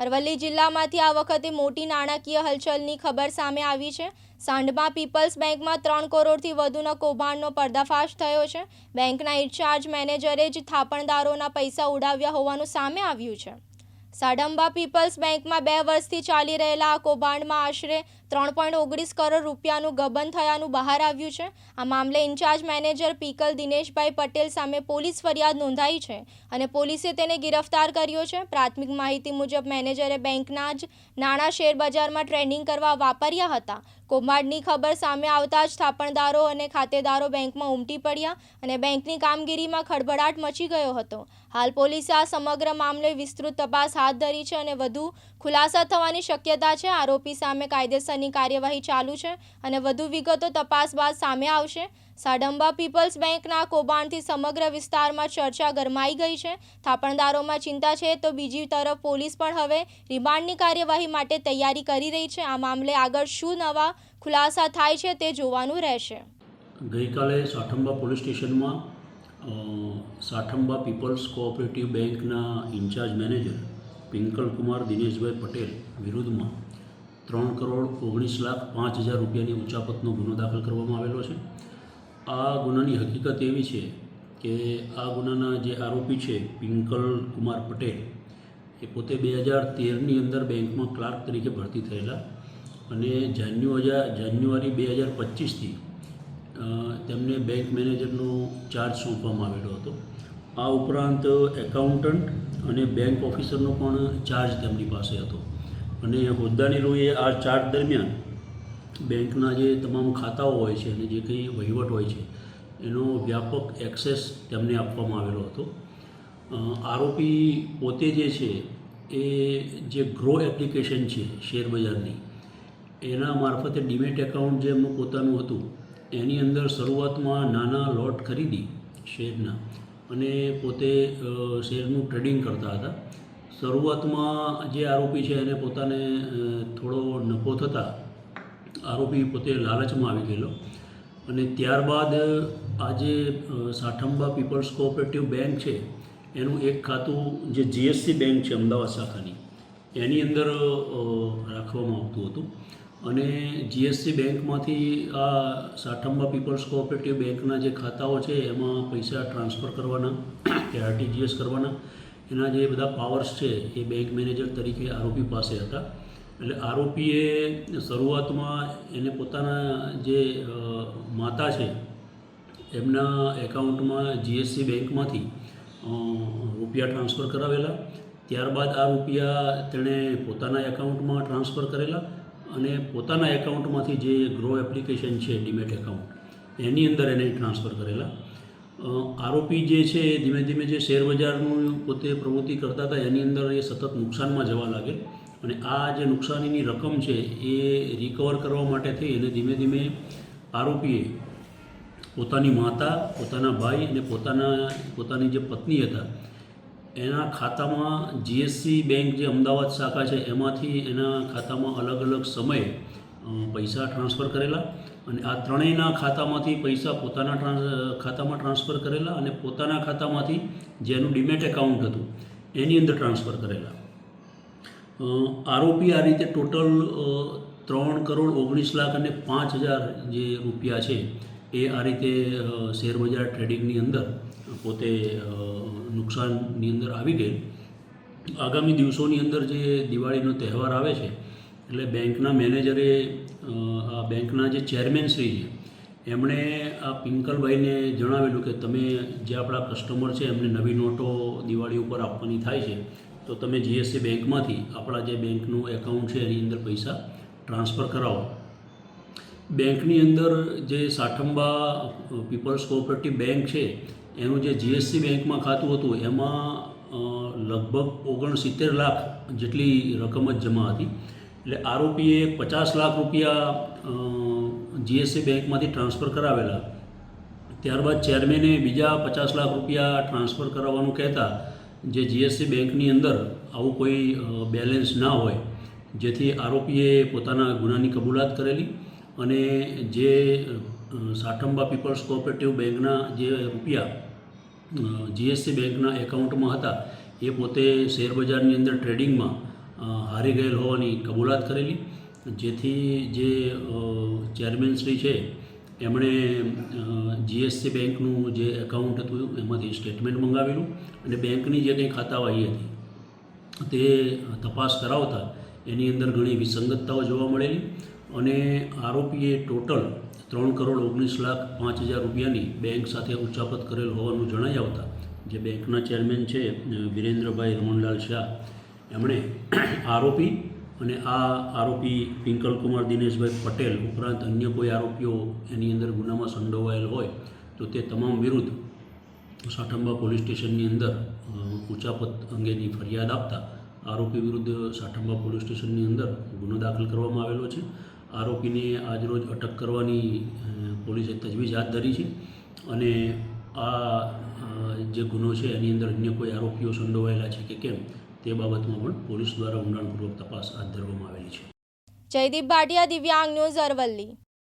અરવલ્લી જિલ્લામાંથી આ વખતે મોટી નાણાકીય હલચલની ખબર સામે આવી છે. સાંઢમાં પીપલ્સ બેંકમાં ત્રણ કરોડથી વધુના કૌભાંડનો પર્દાફાશ થયો છે. બેંકના ઇન્ચાર્જ મેનેજરે જ થાપણદારોના પૈસા ઉડાવ્યા હોવાનું સામે આવ્યું છે. સાડંબા પીપલ્સ બેંકમાં બે વર્ષથી ચાલી રહેલા આ કૌભાંડમાં આશરે ત્રણ પોઈન્ટ ઓગણીસ કરોડ રૂપિયાનું ગબન થયાનું બહાર આવ્યું છે. આ મામલે incharge manager pickle Dineshbhai Patel સામે પોલીસ ફરિયાદ નોંધાઈ છે અને પોલીસે તેને ગિરફતાર કર્યો છે. પ્રાથમિક માહિતી મુજબ, મેનેજરે બેંકના જ નાણાં શેર બજારમાં ટ્રેડિંગ કરવા વાપર્યા હતા. કૌભાંડની ખબર સામે આવતા જ થાપણદારો અને ખાતેદારો બેંકમાં ઉમટી પડ્યા અને બેંકની કામગીરીમાં ખળભળાટ મચી ગયો હતો. હાલ પોલીસે આ સમગ્ર મામલે વિસ્તૃત તપાસ હાથ ધરી છે અને વધુ ખુલાસા થવાની શક્યતા છે. આરોપી સામે કાયદેસરની કાર્યવાહી ચાલુ છે અને વધુ વિગતો તપાસ બાદ સામે આવશે. સાડંબા પીપલ્સ બેંકના કૌભાંડથી સમગ્ર વિસ્તારમાં ચર્ચા ગરમાઈ ગઈ છે. થાપણદારોમાં ચિંતા છે તો બીજી તરફ પોલીસ પણ હવે રિમાન્ડની કાર્યવાહી માટે તૈયારી કરી રહી છે. આ મામલે આગળ શું નવા ખુલાસા થાય છે તે જોવાનું રહેશે. ગઈકાલે સાઠંબા પોલીસ સ્ટેશનમાં સાઠંબા પીપલ્સ કોઓપરેટિવ બેંકના ઇન્ચાર્જ મેનેજર પિંકલકુમાર દિનેશભાઈ પટેલ વિરુદ્ધમાં ત્રણ કરોડ ઓગણીસ લાખ પાંચ હજાર રૂપિયાની ઉચાપતનો ગુનો દાખલ કરવામાં આવેલો છે. આ ગુનાની હકીકત એવી છે કે આ ગુનાના જે આરોપી છે પિંકલ કુમાર પટેલ, એ પોતે બે હજાર તેરની અંદર બેંકમાં ક્લાર્ક તરીકે ભરતી થયેલા અને જાન્યુઆરી જાન્યુઆરી બે હજાર પચીસથી તેમને બેંક મેનેજરનો ચાર્જ સોંપવામાં આવેલો હતો. આ ઉપરાંત એકાઉન્ટન્ટ અને બેંક ઓફિસરનો પણ ચાર્જ તેમની પાસે હતો. અને હોદ્દાની રોએ આ ચાર્જ દરમિયાન બેંકના જે તમામ ખાતાઓ હોય છે અને જે કંઈ વહીવટ હોય છે, એનો વ્યાપક એક્સેસ તેમને આપવામાં આવેલો હતો. આરોપી પોતે જે છે, એ જે ગ્રો એપ્લિકેશન છે શેર બજારની, એના મારફતે ડીમેટ એકાઉન્ટ જે એમનું પોતાનું હતું, એની અંદર શરૂઆતમાં નાના લોટ ખરીદી શેરના અને પોતે શેરનું ટ્રેડિંગ કરતા હતા. શરૂઆતમાં જે આરોપી છે એને પોતાને થોડો નફો થતાં આરોપી પોતે લાલચમાં આવી ગયેલો. અને ત્યારબાદ આજે સાઠંબા પીપલ્સ કોઓપરેટિવ બેંક છે, એનું એક ખાતું જે જીએસસી બેંક છે અમદાવાદ શાખાની, એની અંદર રાખવામાં આવતું હતું. અને જીએસસી બેંકમાંથી આ સાઠંબા પીપલ્સ કોઓપરેટિવ બેંકના જે ખાતાઓ છે, એમાં પૈસા ટ્રાન્સફર કરવાના કે આરટીજીએસ કરવાના, એના જે બધા પાવર્સ છે, એ બેંક મેનેજર તરીકે આરોપી પાસે હતા. એટલે આરોપીએ શરૂઆતમાં એને પોતાના જે માતા છે, એમના એકાઉન્ટમાં જીએસસી બેંકમાંથી રૂપિયા ટ્રાન્સફર કરાવેલા. ત્યારબાદ આ રૂપિયા તેણે પોતાના એકાઉન્ટમાં ટ્રાન્સફર કરેલા અને પોતાના એકાઉન્ટમાંથી જે ગ્રો એપ્લિકેશન છે, ડીમેટ એકાઉન્ટ, એની અંદર એને ટ્રાન્સફર કરેલા. આરોપી જે છે ધીમે ધીમે જે શેર બજારનું પોતે પ્રવૃત્તિ કરતા હતા, એની અંદર એ સતત નુકસાનમાં જવા લાગે. અને આ જે નુકસાનીની રકમ છે એ રિકવર કરવા માટે થઈ અને ધીમે ધીમે આરોપીએ પોતાની માતા, પોતાના ભાઈ અને પોતાના, પોતાની જે પત્ની હતા, એના ખાતામાં જીએસસી બેંક જે અમદાવાદ શાખા છે, એમાંથી એના ખાતામાં અલગ અલગ સમયે પૈસા ટ્રાન્સફર કરેલા અને આ ત્રણેયના ખાતામાંથી પૈસા પોતાના ટ્રાન્સ ખાતામાં ટ્રાન્સફર કરેલા અને પોતાના ખાતામાંથી જેનું ડીમેટ એકાઉન્ટ હતું, એની અંદર ટ્રાન્સફર કરેલા. આરોપી આ રીતે ટોટલ ત્રણ કરોડ ઓગણીસ લાખ અને પાંચ હજાર જે રૂપિયા છે, એ આ રીતે શેરબજાર ટ્રેડિંગની અંદર પોતે નુકસાનની અંદર આવી ગઈ. આગામી દિવસોની અંદર જે દિવાળીનો તહેવાર આવે છે, એટલે બેંકના મેનેજરે આ બેંકના જે ચેરમેન શ્રી છે, એમણે આ પિંકલભાઈને જણાવેલું કે તમે જે આપણા કસ્ટમર છે, એમને નવી નોટો દિવાળી ઉપર આપવાની થાય છે તો તમે જીએસસી બેંકમાંથી આપણા જે બેંકનું એકાઉન્ટ છે એની અંદર પૈસા ટ્રાન્સફર કરાવો. બેંકની અંદર જે સાઠંબા પીપલ્સ કોઓપરેટિવ બેંક છે, એનું જે જીએસસી બેંકમાં ખાતું હતું, એમાં લગભગ ઓગણસિત્તેર લાખ જેટલી રકમ જ જમા હતી. એટલે આરોપીએ પચાસ લાખ રૂપિયા જીએસસી બેંકમાંથી ટ્રાન્સફર કરાવેલા. ત્યારબાદ ચેરમેને બીજા પચાસ લાખ રૂપિયા ટ્રાન્સફર કરાવવાનું કહેતા જે જીએસસી બેંકની અંદર આવું કોઈ બેલેન્સ ના હોય જેથી આરોપીએ પોતાના ગુનાની કબૂલાત કરેલી અને જે સાઠંબા પીપલ્સ કોઓપરેટિવ બેંકના જે રૂપિયા જીએસસી બેંકના એકાઉન્ટમાં હતા એ પોતે શેરબજારની અંદર ટ્રેડિંગમાં હારી ગયેલ હોવાની કબૂલાત કરેલી. જેથી જે અ, ચેરમેનશ્રી છે એમણે જીએસસી બેંકનું જે એકાઉન્ટ હતું, એમાંથી સ્ટેટમેન્ટ મંગાવેલું અને બેંકની જે કંઈ ખાતાવાહી હતી, તે તપાસ કરાવતા એની અંદર ઘણી વિસંગતતાઓ જોવા મળેલી અને આરોપીએ ટોટલ ત્રણ કરોડ ઓગણીસ લાખ પાંચ હજાર રૂપિયાની બેંક સાથે ઉચાપત કરેલ હોવાનું જણાઈ આવતા જે બેંકના ચેરમેન છે વિરેન્દ્રભાઈ રમણલાલ શાહ, એમણે આરોપી અને આ આરોપી પિંકલકુમાર દિનેશભાઈ પટેલ ઉપરાંત અન્ય કોઈ આરોપીઓ એની અંદર ગુનામાં સંડોવાયેલ હોય, તો તે તમામ વિરુદ્ધ સાઠંબા પોલીસ સ્ટેશનની અંદર ઉચાપત અંગેની ફરિયાદ આપતા આરોપી વિરુદ્ધ સાઠંબા પોલીસ સ્ટેશનની અંદર ગુનો દાખલ કરવામાં આવેલો છે. આરોપીને આજરોજ અટક કરવાની પોલીસે તજવીજ હાથ ધરી છે અને આ જે ગુનો છે એની અંદર અન્ય કોઈ આરોપીઓ સંડોવાયેલા છે કે કેમ તે બાબતમાં પણ પોલીસ દ્વારા ઊંડાણપૂર્વક તપાસ હાથ ધરવામાં આવેલી છે. જયદીપ ભાટિયા, દિવ્યાંગ ન્યૂઝ અરવલ્લી.